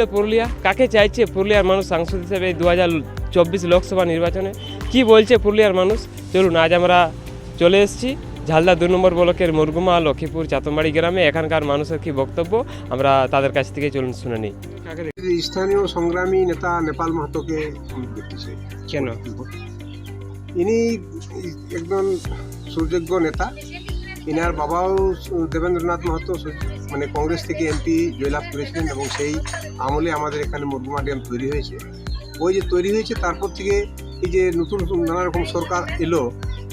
দখলে পুরুলিয়া? কাকে চাইছে পুরুলিয়ার মানুষ সাংসদ হিসেবে দু হাজার চব্বিশ লোকসভা নির্বাচনে? কি বলছে পুরুলিয়ার মানুষ? চলুন আজ আমরা চলে এসেছি ঝালদা দু নম্বর ব্লকের মুরগুমা লক্ষ্মীপুর চাতনবাড়ি গ্রামে। এখানকার মানুষের কি বক্তব্য? আমরা তাদের কাছ থেকে চলুন শুনে নিই। স্থানীয় সংগ্রামী নেতা নেপাল মাহাতোকে কেন? ইনি একজন সুযোগ্য নেতা। ইনার বাবাও দেবেন্দ্রনাথ মাহাতো মানে কংগ্রেস থেকে এমপি জয়লাভ করেছিলেন এবং সেই আমলে আমাদের এখানে মুরগুমা ড্যাম তৈরি হয়েছে। ওই যে তৈরি হয়েছে, তারপর থেকে এই যে নতুন নানা রকম সরকার এলো,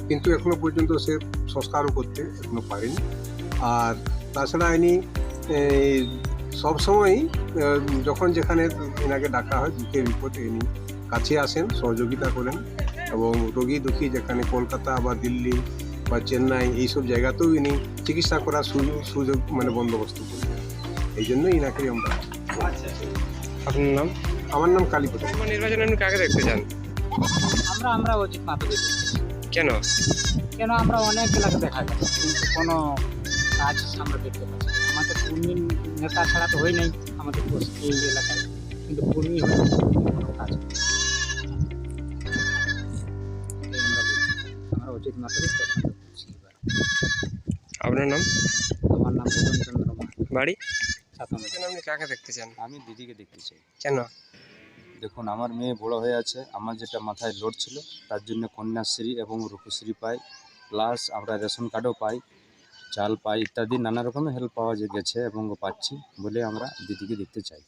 কিন্তু এখনও পর্যন্ত সে সংস্কারও করতে এখনও পারেনি। আর তাছাড়া ইনি সবসময়ই যখন যেখানে এনাকে ডাকা হয় দুঃখে বিপদে, ইনি কাছে আসেন, সহযোগিতা করেন এবং রোগী দুঃখী যেখানে কলকাতা বা দিল্লি বা চেন্নাই এইসব জায়গাতেও ইনি চিকিৎসা করার সুযোগ সুযোগ মানে বন্দোবস্ত করবেন এই জন্যই ইনাকে আমরা আপনার নাম? আমার নাম লোকসভা নির্বাচনে আপনি কাকে দেখতে চান? আমরা আমরা অজিত মাতাকে কেন? কেন আমরা অনেক এলাকা দেখা যায় কিন্তু কোনো কাজ আমরা দেখতে পাচ্ছি আমাদের কর্মী নেতা ছাড়া তো হয় নাই আমাদের পশ্চিম এই এলাকায় কিন্তু কর্মী হয় কোনো কাজ পছন্দ করছি এবার। আপনার নাম? আমার নাম চন্দ্র বাড়ি? আপনি কাকে দেখতে চান? আমি দিদিকে দেখতে চাই। কেন? দেখুন আমার মেয়ে বড় হয়ে আছে। আমার যেটা মাথায় লোড ছিল তার জন্য কন্যাশ্রী এবং রূপশ্রী পাই। প্লাস আমরা রেশন কার্ডও পাই চাল পাই ইত্যাদি নানা রকমের হেল্প পাওয়া গেছে এবং পাচ্ছি বলে আমরা দিদিকে দেখতে চাই।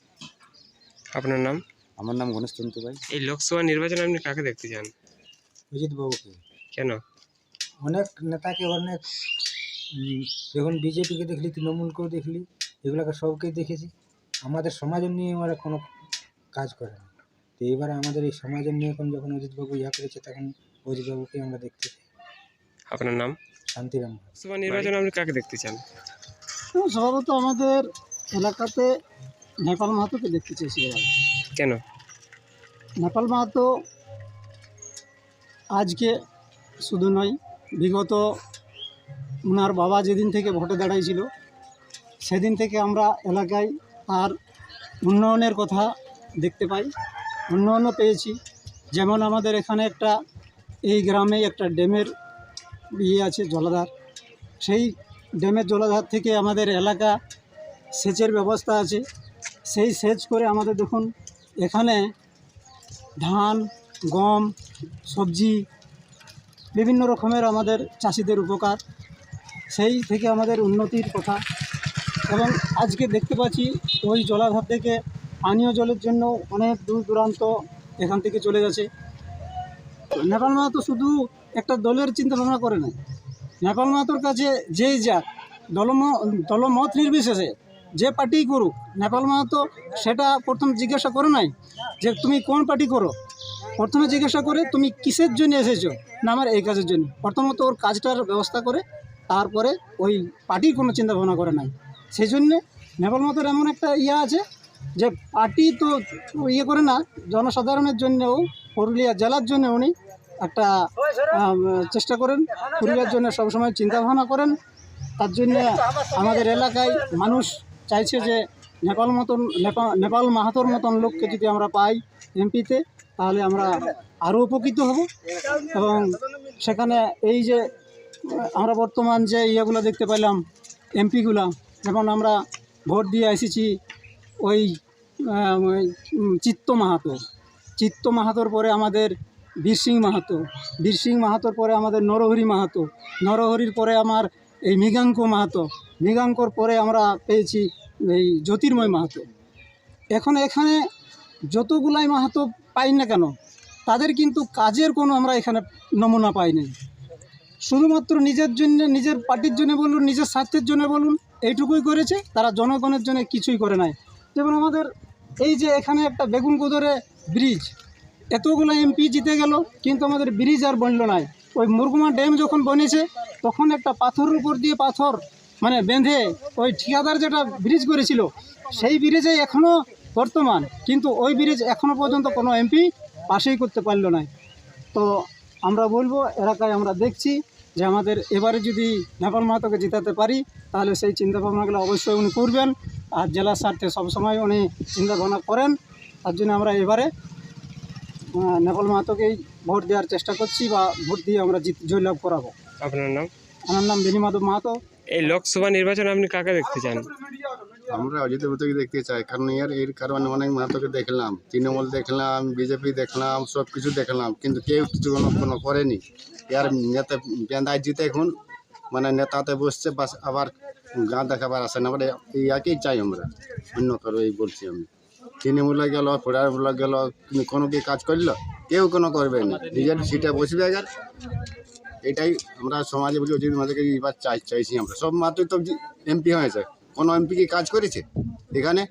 আপনার নাম? আমার নাম গণেশ তন্তু ভাই এই লোকসভা নির্বাচনে আপনি কাকে দেখতে চান? অজিত বাবুকে কেন? অনেক নেতাকে অনেক যখন বিজেপিকে দেখলি তৃণমূলকেও দেখলি এগুলোকে সবকে দেখেছি। আমাদের সমাজের নিয়ে ওরা কোনো কাজ করে না। তো এবারে আমাদের এই সমাজের নিয়ে এখন যখন অজিতবাবু ইয়া করেছে তখন অজিতবাবুকে আমরা দেখতে চাই। আপনার নাম? শান্তিরাম লোকসভা নির্বাচনে আপনি কাকে দেখতে চান? স্বভাবত আমাদের এলাকাতে নেপাল মাহাতোকে দেখতে এবার। কেন? নেপাল মাহাতো আজকে শুধু নয় বিগত ওনার বাবা যেদিন থেকে ভোটে দাঁড়াইছিল, সেদিন থেকে আমরা এলাকায় তার উন্নয়নের কথা দেখতে পাই। উন্নয়নও পেয়েছি। যেমন আমাদের এখানে একটা, এই গ্রামে একটা ড্যামের ইয়ে আছে, জলাধার। সেই ড্যামের জলাধার থেকে আমাদের এলাকা সেচের ব্যবস্থা আছে। সেই সেচ করে আমাদের দেখুন, এখানে ধান, গম, সবজি বিভিন্ন রকমের আমাদের চাষিদের উপকার, সেই থেকে আমাদের উন্নতির কথা। এবং আজকে দেখতে পাচ্ছি ওই জলাধার থেকে পানীয় জলের জন্য অনেক দূর দূরান্ত এখান থেকে চলে গেছে। নেপাল মাহাতো শুধু একটা দলের চিন্তা ভাবনা করে নাই। নেপাল মাহাতোর কাছে যেই যাক, দলম, দলমত নির্বিশেষে যে পার্টি করুক, নেপাল মাহাতো সেটা প্রথম জিজ্ঞাসা করে নাই যে তুমি কোন পার্টি করো? প্রথমে জিজ্ঞাসা করে, তুমি কিসের জন্য এসেছ? না, আমার এই কাজের জন্য। প্রথমত ওর কাজটার ব্যবস্থা করে, তারপরে ওই পার্টির কোনো চিন্তা ভাবনা করে নাই। সেই জন্যে নেপাল মতোর এমন একটা ইয়ে আছে যে, পার্টি তো ইয়ে করে না, জনসাধারণের জন্যও, পুরুলিয়া জেলার জন্য উনি একটা চেষ্টা করেন, পুরুলিয়ার জন্য সবসময় চিন্তা ভাবনা করেন। তার জন্য আমাদের এলাকায় মানুষ চাইছে যে নেপাল মতন নেপাল নেপাল মাহাতোর মতন লোককে যদি আমরা পাই এমপিতে তাহলে আমরা আরও উপকৃত হব। এবং সেখানে এই যে, আমরা বর্তমান যে ইয়েগুলো দেখতে পেলাম, এমপিগুলা যেমন আমরা ভোট দিয়ে এসেছি ওই চিত্ত মাহাতো চিত্ত মাহাতোর পরে আমাদের বীর সিং মাহাতো। বীর সিং মাহাতোর পরে আমাদের নরহরি মাহাতো। নরহরির পরে আমার এই মৃগাঙ্ক মাহাতো। মৃগাঙ্কর পরে আমরা পেয়েছি এই জ্যোতির্ময় মাহাতো। এখন এখানে যতগুলাই মাহাতো পাই না কেন? তাদের কিন্তু কাজের কোনো আমরা এখানে নমুনা পাই নাই। শুধুমাত্র নিজের জন্য, নিজের পার্টির জন্য বলুন, নিজের স্বার্থের জন্য বলুন, এইটুকুই করেছে। তারা জনগণের জন্য কিছুই করে নাই। যেমন আমাদের এই যে এখানে একটা বেগুন কুদরে ব্রিজ, এতগুলো এমপি জিতে গেল, কিন্তু আমাদের ব্রিজ আর বনল নাই। ওই মুরগুমা ড্যাম যখন বনেছে, তখন একটা পাথরের উপর দিয়ে পাথর মানে বেঁধে ওই ঠিকাদার যেটা ব্রিজ করেছিল, সেই ব্রিজে এখনও বর্তমান। কিন্তু ওই ব্রিজ এখনও পর্যন্ত কোনো এমপি পাশেই করতে পারল না তো আমরা বলব এলাকায় আমরা দেখছি যে আমাদের এবারে যদি নেপাল মাহাতোকে জিতাতে পারি তাহলে সেই চিন্তাভাবনাগুলো অবশ্যই উনি করবেন। আর জেলার স্বার্থে সবসময় উনি চিন্তা ভাবনা করেন। তার জন্য আমরা এবারে নেপাল মাহাতোকেই ভোট দেওয়ার চেষ্টা করছি বা ভোট দিয়ে আমরা জিত জয়লাভ করাবো। আপনার নাম? আমার নাম বেনি মাধব মাহাতো। এই লোকসভা নির্বাচনে আপনি কাকে দেখতে চান? আমরা অজিত মাহাতোকে দেখতে চাই, কারণ এর এর কারণে অনেক মাহাতোকে দেখলাম, তৃণমূল দেখলাম, বিজেপি দেখলাম সব কিছু দেখলাম, কিন্তু কেউ কিছু কোনো করেনি। এর নেতা পেন্দায় জিতে এখন মানে নেতাতে বসছে, বাস আবার গা দেখাবার আসে না আমরা এই একই চাই আমরা অন্য কারও এই বলছি আমি। তৃণমূলে গেল ফোড়ারমূলে গেল কোনো কি কাজ করল? কেউ কোনো করবে না, নিজের সিটে বসবে আর এটাই আমরা সমাজে বলি, অজিত মাহাতোকে এবার চাই চাইছি আমরা। সব মাত্রই তো এমপি হয়েছে। কোনো এমপি কি কাজ করেছে এখানে?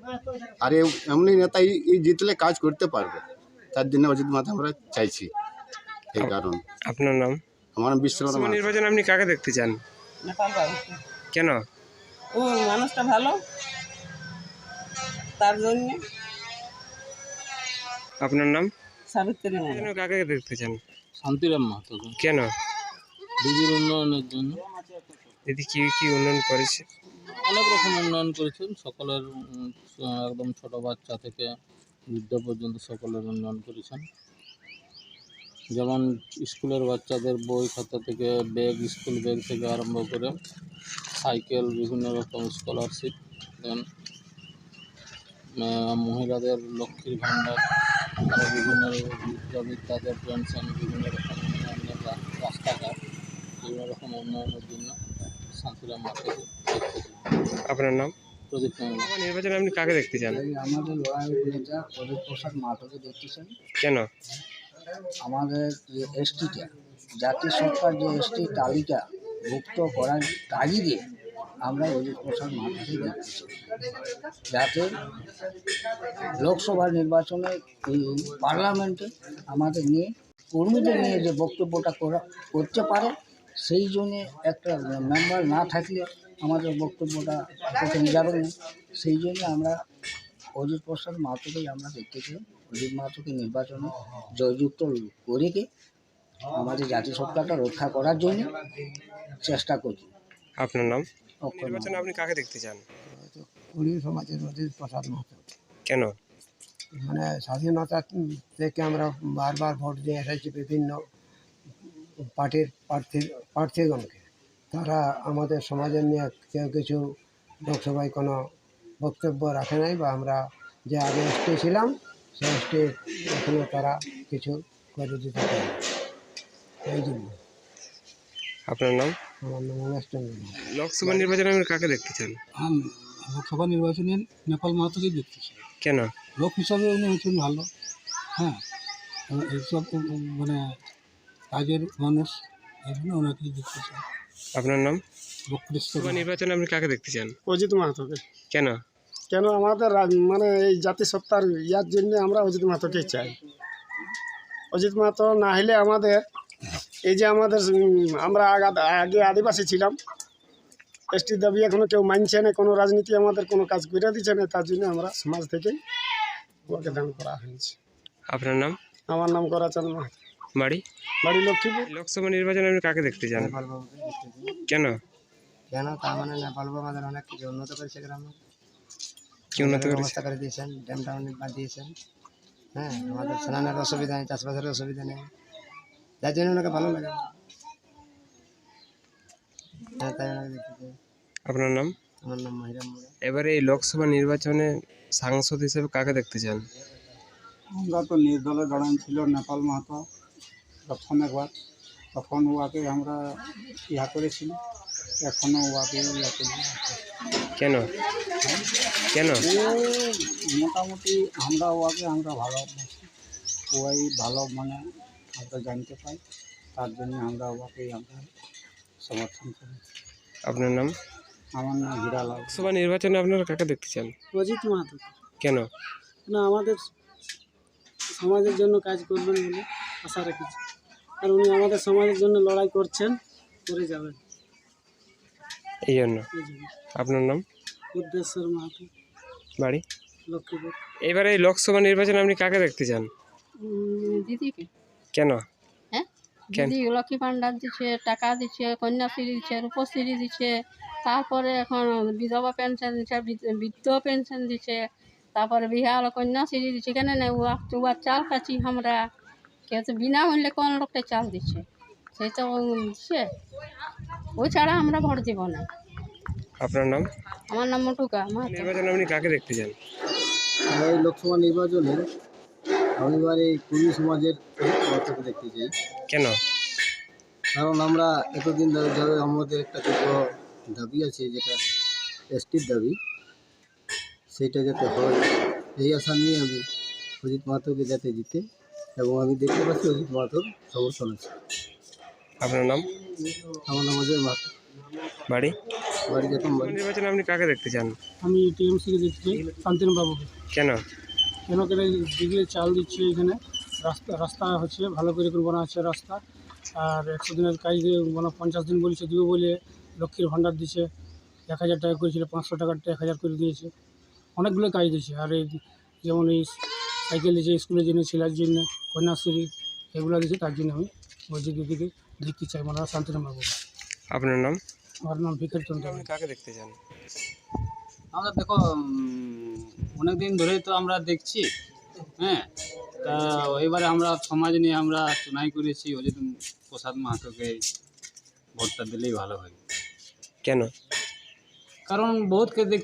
আর এমনি নেতা এই- জিতলে কাজ করতে পারবে। তার জন্য অজিত মাথা আমরা চাইছি এই কারণ। আপনার নাম? আমার বিশ্বকর্মা লোকসভা নির্বাচনে আপনি কাকে দেখতে চান? কেন? ও মানুষটা ভালো। তার জন্য। আপনার নাম? সাবিত্রী কেন কাকে দেখতে চান? শান্তিরাম মাহাতো। কেন? দিদির উন্নয়নের জন্য। দিদি কি কি উন্নয়ন করেছে? অনেক রকম উন্নয়ন করেছেন সকলের একদম ছোট বাচ্চা থেকে বৃদ্ধ পর্যন্ত সকলের উন্নয়ন করেছেন যেমন স্কুলের বাচ্চাদের বই খাতা থেকে, ব্যাগ, স্কুল ব্যাগ থেকে আরম্ভ করে সাইকেল, বিভিন্ন রকম স্কলারশিপ দেন মহিলাদের লক্ষ্মীর ভাণ্ডার আরও বিভিন্ন বৃদ্ধাদের পেনশন, বিভিন্ন রকম উন্নয়নের রাস্তাঘাট, বিভিন্ন রকম উন্নয়নের জন্য দেখতে চাই। আপনার নাম? প্রদীপ কুমার লোকসভা নির্বাচনে আপনি কাকে দেখতে চান? আমাদের লড়াই প্রদীপ প্রসাদ মাহাতোকে দেখতেছেন কেন? আমাদের যে এসটিটা জাতীয় সরকার যে এসটি তালিকা ভুক্ত করার তাগিদে আমরা অজিত প্রসাদ মাহাতোকে দেখতেছি যাতে লোকসভা নির্বাচনে এই পার্লামেন্টে আমাদের নিয়ে কর্মীদের নিয়ে যে বক্তব্যটা করা করতে পারে সেই জন্যে একটা মেম্বার না থাকলে আমাদের বক্তব্যটা পৌঁছে যাবে না সেই জন্য আমরা অজিত প্রসাদ মাহাতোকেই আমরা দেখতে চাই অজিত মাহাতোকে নির্বাচনে জয়যুক্ত করে কে আমাদের জাতীয় সত্তাটা রক্ষা করার জন্য চেষ্টা করছি। আপনার নাম? অক্ষয় নির্বাচনে আপনি কাকে দেখতে চান? কুড়ি সমাজের অজিত প্রসাদ মাহাতো কেন? মানে স্বাধীনতা থেকে আমরা বারবার ভোট দিয়ে এসেছি বিভিন্ন পার্টির প্রার্থী প্রার্থীগণকে। তারা আমাদের সমাজের নিয়ে কেউ কিছু লোকসভায় কোনো বক্তব্য রাখে নাই বা আমরা যে আগে এসটি ছিলাম সেই এসটি এখনও তারা কিছু করে দিতে পারে। এই জন্য। আপনার নাম? আমার নাম উমেশ চন্দ্র। লোকসভা নির্বাচনে আপনি কাকে দেখতে চান? লোকসভা নির্বাচনে নেপাল মাহাতোকেই দেখতেছি কেন? লোক হিসাবে উনি হচ্ছেন ভালো। হ্যাঁ এইসব মানে কাজের মানুষ এই জন্য ওনাকেই দেখতেছি আপনার নাম? নির্বাচনে আপনি কাকে দেখতে চান? অজিত মাহাতোকে। কেন? কেন আমাদের মানে এই জাতিসত্তার ইয়ার জন্য আমরা অজিত মাহাতোকে চাই। অজিত মাহাতো না হলে আমাদের এই যে আমাদের আমরা আগা- আদিবাসী ছিলাম এসটি দাবি এখনও কেউ মানছে না কোনো রাজনীতি আমাদের কোনো কাজ করে দিচ্ছে না তার জন্য আমরা সমাজ থেকেই ওকে দান করা হয়েছে। আপনার নাম? আমার নাম করাচাঁদ মাহাতো। বাড়ি? বাড়ি লক্ষ্মীপুর। লোকসভা নির্বাচনে আপনি কাকে দেখতে চান? নেপাল বাবুকে দেখতে চাই। কেন? কেন? তার মানে নেপাল বাবু আমাদের অনেক কিছু উন্নত করেছে গ্রামে। কি উন্নত করেছে? ব্যবস্থা করে দিয়েছেন ড্যামটা অনেক বাঁধিয়েছেন হ্যাঁ আমাদের স্নানের অসুবিধা নেই চাষবাসের অসুবিধা নেই। যার জন্য ওনাকে ভালো লাগে। হ্যাঁ তাই ওনাকে দেখতে চাই। আপনার নাম? আমার নাম মহিরাম মোড়া। এবারে এই লোকসভা নির্বাচনে সাংসদ হিসেবে কাকে দেখতে চান? আমরা তো নির্দলে দাঁড়ান ছিল নেপাল মাহাতো। প্রথম একবার। তখন উহাকে আমরা ইহা করেছিল এখনও উহাকে ইয়া করি। কেন? কেন? মোটামুটি আমরা ওয়াকে আমরা ভালোবাসি ওয়াই ভালো মানে আমরা জানতে পাই তার জন্য আমরা ওয়াকেই আমরা সমর্থন করি। আপনার নাম? আমার নাম হীরালাল লোকসভা নির্বাচনে আপনারা কাকে দেখতে চান? অজিত মাহাতো। কেন? না আমাদের সমাজের জন্য কাজ করবেন বলে আশা রেখেছি আর উনি আমাদের সমাজের জন্য লড়াই করছেন করে যাবেন। এই জন্য? আপনার নাম? বুদ্ধেশ্বর মাহাতো। বাড়ি? লক্ষ্মীপুর। এবারে এই লোকসভা নির্বাচনে আপনি কাকে দেখতে চান? দিদিকে। কেন? হ্যাঁ? দিদি লক্ষ্মী ভাণ্ডার দিচ্ছে টাকা দিচ্ছে কন্যাশ্রী দিচ্ছে রূপশ্রী দিচ্ছে তারপরে এখন বিধবা পেনশন দিচ্ছে বৃদ্ধ- পেনশন দিচ্ছে তারপরে বিহার কন্যাশ্রী দিচ্ছে। কেন না উয়া চাল খাচ্ছি আমরা। কে তো বিনামূল্যে কোন লোকটা চাল দিচ্ছে সেই তো দিচ্ছে ওই ছাড়া আমরা ভোট দিব না। আপনার নাম? আমার নাম মটুকা নির্বাচনে আপনি কাকে দেখতে চান এই লোকসভা নির্বাচনে আমি এবারে এই কুড়ি সমাজের মাতাকে দেখতে চাই কেন? কারণ আমরা এতদিন ধরে ধরে আমাদের একটা দীর্ঘ দাবি আছে যেটা এসটির দাবি। সেইটা যাতে হয় এই আশা নিয়ে আমি অজিত মাহাতোকে যাতে জিতে এবং আমি দেখতে পাচ্ছি অজিত মাহাতোর সমর্থন আছে আপনার নাম? আমার নাম অজয় মাহাতো বাড়ি? বাড়ি বাড়ি। নির্বাচনে আপনি কাকে দেখতে চান? আমি টিএমসিকে দেখছি শান্তিন বাবুকে। কেন? কেন কেন দিদিয়ে চাল দিচ্ছে এখানে। রাস্তা রাস্তা হচ্ছে ভালো করে করে বানা আছে রাস্তা। আর একশো দিনের কাজ দিয়ে মানে পঞ্চাশ দিন বলেছে দিবে বলে লক্ষ্মীর ভাণ্ডার দিচ্ছে এক হাজার টাকা করেছিল পাঁচশো টাকারটা এক হাজার করে দিয়েছে। অনেকগুলো কাজ দিয়েছে। আর এই যেমন এই সাইকেল দিয়েছে স্কুলের জন্য ছেলের জন্য। কন্যাশ্রী এগুলো দিয়েছে তার জন্য আমি বলছি দিদিকে দেখতে চাই মানে শান্তিরাম বাবু। আপনার নাম? আমার নাম ভিকার চন্দ্র। আপনি কাকে দেখতে চান? আমরা দেখো অনেক দিন ধরেই তো আমরা দেখছি হ্যাঁ? তা এবারে আমরা সমাজ নিয়ে আমরা চুনাই করেছি অজিত প্রসাদ মাহাতোকে ভোটটা দিলেই ভালো হয়। কেন? কারণ বহুতকে দেখ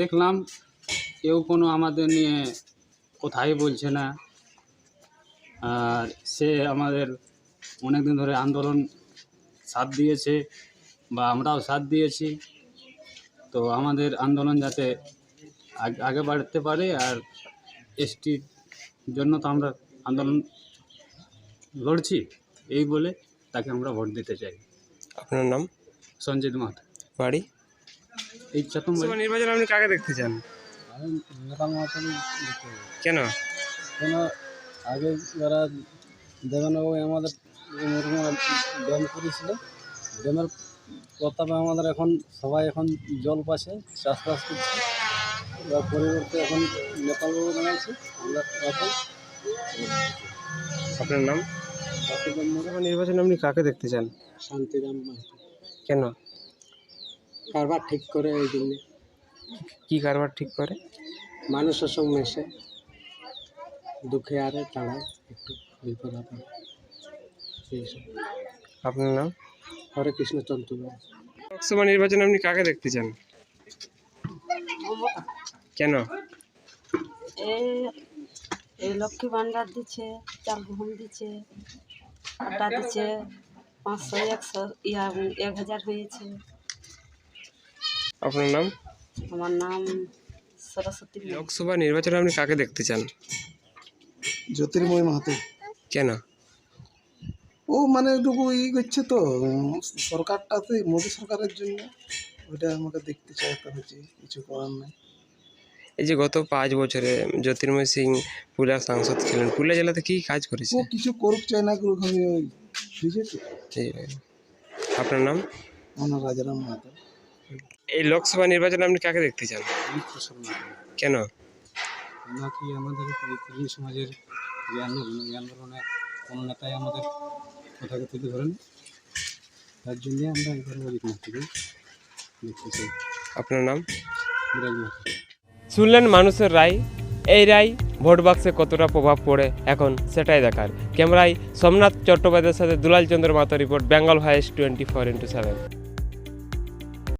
দেখলাম কেউ কোনো আমাদের নিয়ে কোথায় বলছে না। আর সে আমাদের অনেক দিন ধরে আন্দোলন সাথ দিয়েছে বা আমরাও সাথ দিয়েছি। তো আমাদের আন্দোলন যাতে আগে বাড়তে পারে আর এসটির জন্য তো আমরা আন্দোলন লড়ছি এই বলে তাকে আমরা ভোট দিতে চাই। আপনার নাম? সঞ্জিত মাহাতো। বাড়ি? এই চতম নির্বাচনে আপনি কাকে দেখতে চান? কেন? কেন? আগে যারা দেবেনবাবু আমাদের ড্যাম করেছিল ড্যামের প্রতাপে আমাদের এখন সবাই এখন জল পাচ্ছে চাষবাস করছে। এবার পরিবর্তে এখন নেপালবাবু জানাচ্ছে আমরা এখন আপনার নাম? নির্বাচনে আপনি কাকে দেখতে চান? শান্তিরাম কেন? কারবার ঠিক করে এই জন্যে। কি কারবার ঠিক করে? মানুষের সঙ্গে মেশে। দুঃখে আরে তাড়ায় একটু বিপদ আপদ এইসব আপনার নাম? হরে কৃষ্ণ চন্দ্র। লোকসভা নির্বাচনে আপনি কাকে দেখতে চান? কেন? এই এই লক্ষ্মী ভান্ডার দিচ্ছে চাল গহম দিচ্ছে আটা দিচ্ছে পাঁচশো একশো ইয়া এক হাজার হয়েছে। আপনার নাম? আমার নাম সরস্বতী। লোকসভা নির্বাচনে আপনি কাকে দেখতে চান? জ্যোতির্ময় মাহাতো। কেন? ও মানে একটুকু ই করছে তো সরকারটাতে মোদী সরকারের জন্য। ওইটা আমাকে দেখতে চাই তো হচ্ছে কিছু করার নাই। এই যে গত পাঁচ বছরে জ্যোতির্ময় সিং পুরুলিয়ার সাংসদ ছিলেন পুরুলিয়া জেলাতে কি কাজ করেছে? ও কিছু করুক চাই না করুক আমি ওই এই, আপনার নাম? আমার রাজারাম মাহাতো। এই লোকসভা নির্বাচনে আপনি কাকে দেখতে চান? কেন? নাকি আমাদের এই কর্মী সমাজের যে আন্দোলন এই আন্দোলনে কোনো নেতাই আমাদের কথাকে তুলে ধরেন? তার জন্যে আমরা এবার অজিত মাহাতোকে দেখতে চাই। আপনার নাম? শুনলেন মানুষের রায়? এই রায় ভোট বাক্সে কতটা প্রভাব পড়ে এখন সেটাই দেখার। ক্যামেরায় সোমনাথ চট্টোপাধ্যায়ের সাথে Dulal Chandra Mato report Bengal voice twenty four into seven.